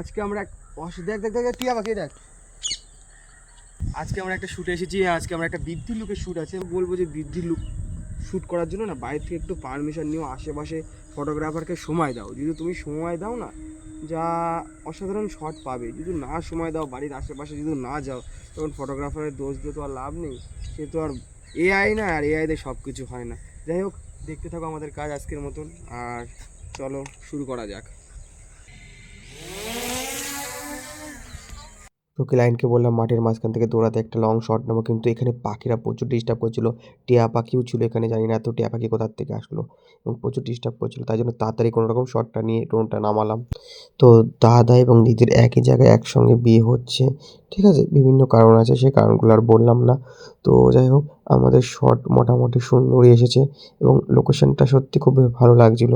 আজকে আমরা এক দেখ দেখ দেখ টিয়া পাখি দেখ? আজকে আমরা একটা শ্যুটে এসেছি, আজকে আমরা একটা বৃদ্ধির লুকের শ্যুট আছে। বলব যে বৃদ্ধির লুক শ্যুট করার জন্য না, বাইরে থেকে একটু পারমিশন নিও, আশেপাশে ফটোগ্রাফারকে সময় দাও। যদি তুমি সময় দাও না, যা অসাধারণ শট পাবে। যদি না সময় দাও, বাড়ির আশেপাশে যদি না যাও, তখন ফটোগ্রাফারের দোষ দিয়ে তো আর লাভ নেই। সে তো আর এআই না, আর এআইতে সব কিছু হয় না। যাই হোক, দেখতে থাকো আমাদের কাজ আজকের মতন। আর চলো, শুরু করা যাক। তো ক্লায়েন্টকে বললাম, মাঠের মাঝখান থেকে দৌড়াতে একটা লং শট নেব। কিন্তু এখানে পাখিরা প্রচুর ডিস্টার্ব করছিল। টিয়া পাখিও ছিল এখানে, জানি না এত টিয়া পাখি কোথার থেকে আসলো। এবং প্রচুর ডিস্টার্ব করছিল। তাই জন্য তাড়াতাড়ি কোনো রকম শটটা নিয়ে ড্রোনটা নামালাম। তো দাদা এবং দিদির একই জায়গায় একসঙ্গে বিয়ে হচ্ছে। ঠিক আছে, বিভিন্ন কারণ আছে সেই কারণগুলো আর বললাম না। তো যাই হোক, আমাদের শট মোটামুটি সুন্দরই এসেছে এবং লোকেশনটা সত্যি খুব ভালো লাগছিল।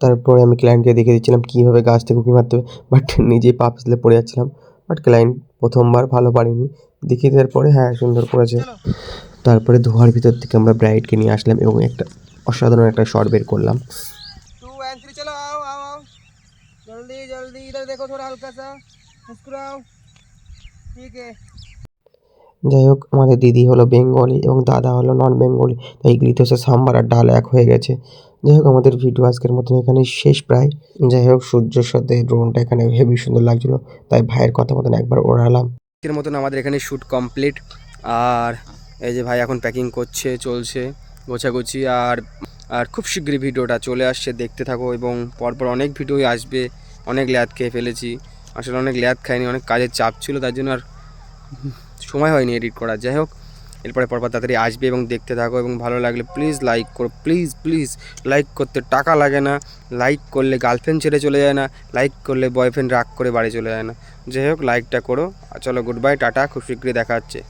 তারপরে আমি ক্লায়েন্টকে দেখে দিচ্ছিলাম, কীভাবে গাছ থেকে উঁকি মারতে হবে। বাট নিজেই পা পিছলে পড়ে যাচ্ছিলাম। বাট ক্লায়েন্ট প্রথমবার ভালো পারিনি। দেখি তারপরে হ্যাঁ সুন্দর করেছে। তারপরে ধোয়ার ভিতর থেকে আমরা ব্রাইডকে নিয়ে আসলাম এবং একটা অসাধারণ একটা শট বের করলাম। যাই হোক আমাদের দিদি হলো বেঙ্গলি এবং দাদা হলো নন বেঙ্গলি তাই ইংলিশ সাম্বার আর ডাল এক হয়ে গেছে। যাই হোক, আমাদের ভিডিও আজকের মতন এখানে শেষ প্রায়। যাই হোক, সূর্যের সাথে ড্রোনটা এখানে হেভি সুন্দর লাগছিল, তাই ভাইয়ের কথা মতন একবার ওড়ালাম। আজকের মতন আমাদের এখানে শ্যুট কমপ্লিট আর এই যে ভাই এখন প্যাকিং করছে, চলছে, গোছাগুছি, আর আর খুব শীঘ্রই ভিডিওটা চলে আসছে, দেখতে থাকো, এবং পরপর অনেক ভিডিওই আসবে। অনেক ল্যাদ খেয়ে ফেলেছি। আসলে অনেক ল্যাদ খাইনি, অনেক কাজের চাপ ছিল, তার জন্য আর সময় হয়নি এডিট করার। যাই হোক এরপরে পরপর তাড়াতাড়ি আসবে এবং দেখতে থাকো এবং ভালো লাগলে প্লিজ লাইক করো প্লিজ প্লিজ লাইক করতে টাকা লাগে না। লাইক করলে গার্লফ্রেন্ড ছেড়ে চলে যায় না। লাইক করলে বয়ফ্রেন্ড রাগ করে বাড়ি চলে যায় না। যাই হোক লাইকটা করো। চলো গুড বাই টাটা। খুব শীঘ্রই দেখা হচ্ছে।